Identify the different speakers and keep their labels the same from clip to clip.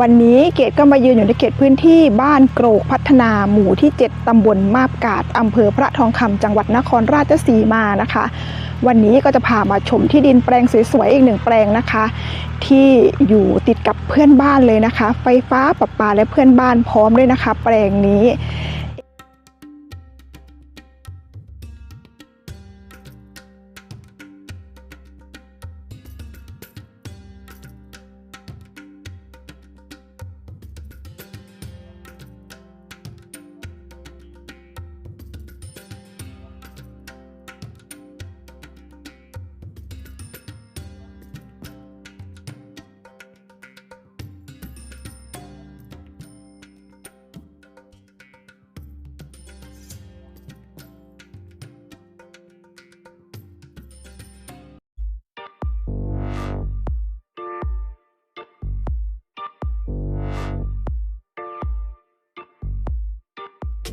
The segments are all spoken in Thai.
Speaker 1: วันนี้เกดก็มายืนอยู่ในเขตพื้นที่บ้านโกรกพัฒนาหมู่ที่ 7ตำบลมาบกาดอำเภอพระทองคำจังหวัดนครราชสีมานะคะ วันนี้ก็จะพามาชมที่ดินแปลงสวยๆอีกหนึ่งแปลงนะคะ ที่อยู่ติดกับเพื่อนบ้านเลยนะคะ ไฟฟ้าประปาและเพื่อนบ้านพร้อมด้วยนะคะ แปลงนี้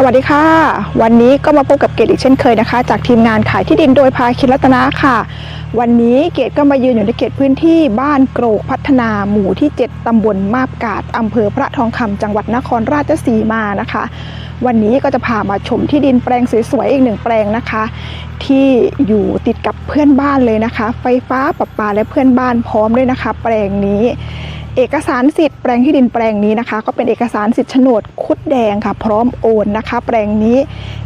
Speaker 1: สวัสดีค่ะ วันนี้ก็มาพบกับเกดอีกเช่นเคยนะคะ จากทีมงานขายที่ดินโดยภาคินรัตนะค่ะ วันนี้เกดก็มายืนอยู่ในเขตพื้นที่บ้านโกรกพัฒนาหมู่ที่ 7ตำบลมาบกาดอำเภอพระทองคำจังหวัดนครราชสีมานะคะ วันนี้ก็จะพามาชมที่ดินแปลงสวยๆอีกหนึ่งแปลงนะคะ ที่อยู่ติดกับเพื่อนบ้านเลยนะคะ ไฟฟ้าประปาและเพื่อนบ้านพร้อมด้วยนะคะ แปลงนี้ เอกสารสิทธิ์แปลงที่ดินแปลงนี้นะคะ ก็เป็นเอกสารสิทธิ์โฉนดคุดแดงค่ะ พร้อมโอนนะคะ แปลงนี้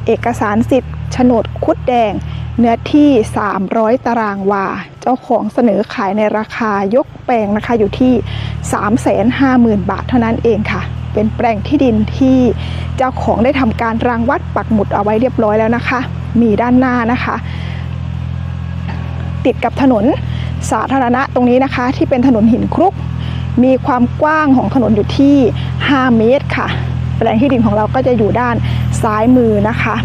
Speaker 1: เอกสารสิทธิ์โฉนดคุดแดง เนื้อที่ 300 ตารางวา เจ้าของเสนอขายในราคายกแปลงนะคะอยู่ที่ 350,000 บาทเท่านั้นเองค่ะ เป็นแปลงที่ดินที่เจ้าของได้ทำการรางวัดปักหมุดเอาไว้เรียบร้อยแล้วนะคะ มีด้านหน้านะคะ ติดกับถนนสาธารณะตรงนี้นะคะ ที่เป็นถนนหินครุก มีความกว้างของถนนอยู่ที่ 5 เมตรค่ะ แปลงที่ดินของเราก็จะอยู่ด้านซ้ายมือนะคะ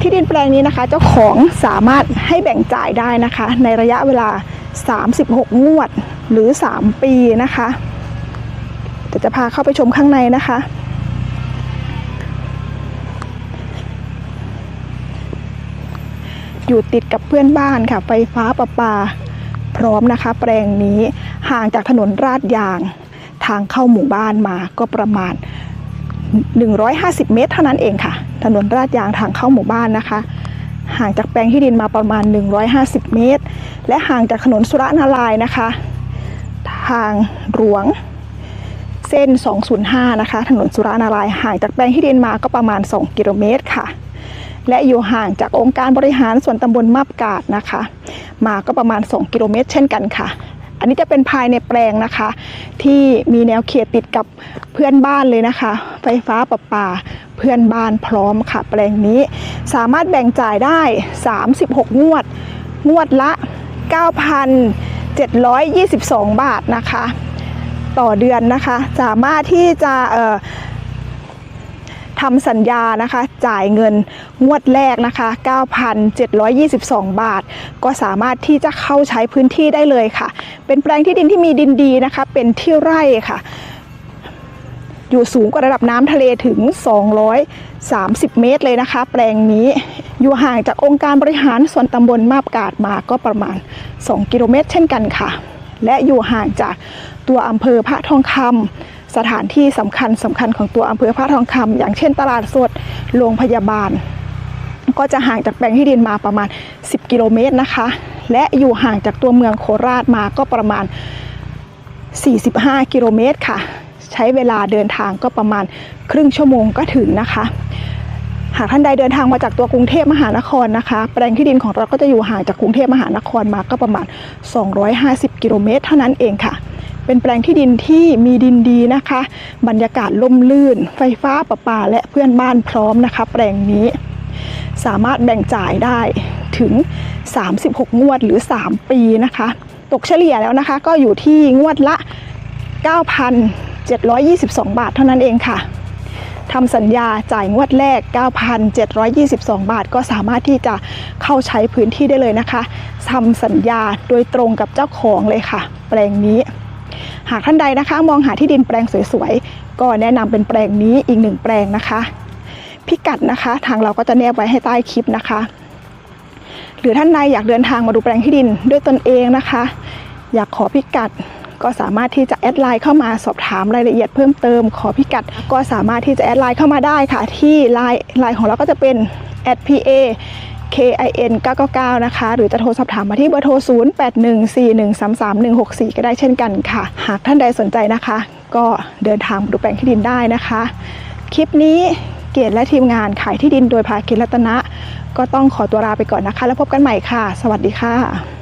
Speaker 1: ที่ดินแปลงนี้นะคะ เจ้าของสามารถให้แบ่งจ่ายได้นะคะ ในระยะเวลา 36 งวดหรือ 3 ปีนะคะเดี๋ยวจะพาเข้าไปชมข้างในนะคะอยู่ติดกับเพื่อนบ้านค่ะ ไฟฟ้าประปา พร้อมนะคะ แปลงนี้ ห่างจากถนนราดยาง ทางเข้าหมู่บ้านมาก็ประมาณ 150 เมตรเท่านั้นเองค่ะ ถนนราดยางทางเข้าหมู่บ้านนะคะ ห่างจากแปลงที่ดินมาประมาณ 150 เมตร และห่างจากถนนสุรนารายนะคะ ทางหลวงเส้น 205 นะคะ ถนนสุรนารายห่างจากแปลงที่ดินมาก็ประมาณ 2 กิโลเมตรค่ะ และอยู่ห่างจากองค์การบริหารส่วนตำบลมาบกาดนะคะ มาก็ประมาณ 2 กิโลเมตร เช่นกันค่ะ อันนี้จะเป็นภายในแปลงนะคะ ที่มีแนวเขตติดกับเพื่อนบ้านเลยนะคะ ไฟฟ้าประปาเพื่อนบ้านพร้อมค่ะ แปลงนี้สามารถแบ่งจ่ายได้ 36 งวด งวดละ 9,722 บาทนะคะ ต่อเดือนนะคะ สามารถที่จะเอ่อ ทำสัญญานะคะ จ่ายเงินงวดแรกนะคะ 9,722 บาท ก็สามารถที่จะเข้าใช้พื้นที่ได้เลยค่ะ เป็นแปลงที่ดินที่มีดินดีนะคะ เป็นที่ไร่ค่ะ อยู่สูงกว่าระดับน้ำทะเลถึง 230 เมตรเลยนะคะ แปลงนี้อยู่ห่างจากองค์การบริหารส่วนตำบลมาบกาดมาก็ประมาณ 2 กิโลเมตร เช่นกันค่ะ และอยู่ห่างจากตัวอำเภอพระทองคำ สถานที่สำคัญสำคัญของตัวอำเภอพระทองคำอย่างเช่นตลาดสดโรงพยาบาล ก็จะห่างจากแปลงที่ดินมาประมาณ 10 กิโลเมตรนะคะ และอยู่ห่างจากตัวเมืองโคราชมาก็ประมาณ 45 กิโลเมตรค่ะ ใช้เวลาเดินทางก็ประมาณครึ่งชั่วโมงก็ถึงนะคะหากท่านใดเดินทางมาจากตัวกรุงเทพมหานครนะคะ แปลงที่ดินของเราก็จะอยู่ห่างจากกรุงเทพมหานครมาก็ประมาณ 250 กิโลเมตรเท่านั้นเองค่ะ เป็นแปลงที่ดินที่มีดินดีนะคะ บรรยากาศล่มลื่น ไฟฟ้าประปาและเพื่อนบ้านพร้อมนะคะ แปลงนี้ สามารถแบ่งจ่ายได้ถึง 36 งวดหรือ 3 ปีนะคะ ตกเฉลี่ยแล้วนะคะ ก็อยู่ที่งวดละ 9,722 บาทเท่านั้นเองค่ะทำสัญญาจ่ายงวดแรก 9,722 บาท ก็สามารถที่จะเข้าใช้พื้นที่ได้เลยนะคะทำสัญญาโดยตรงกับเจ้าของเลยค่ะ แปลงนี้ หากท่านใดนะคะ มองหาที่ดินแปลงสวยๆ ก็แนะนำเป็นแปลงนี้อีกหนึ่งแปลงนะคะ พิกัดนะคะ ทางเราก็จะแนบไว้ให้ใต้คลิปนะคะ หรือท่านใดอยากเดินทางมาดูแปลงที่ดินด้วยตนเองนะคะ อยากขอพิกัดก็สามารถที่จะแอดไลน์เข้ามาสอบถามรายละเอียดเพิ่มเติมขอพิกัด ก็สามารถที่จะแอดไลน์เข้ามาได้ค่ะ ที่ไลน์ไลน์ของเราก็จะเป็น @pa KIN 999 นะคะ หรือจะโทรสอบถามมาที่เบอร์โทร 0814133164 ก็ได้เช่นกันค่ะ หากท่านใดสนใจนะคะ ก็เดินทางดูแปลงที่ดินได้นะคะ คลิปนี้เกียรติและทีมงานขายที่ดินโดยภาคินรัตนะ ก็ต้องขอตัวลาไปก่อนนะคะ แล้วพบกันใหม่ค่ะ สวัสดีค่ะ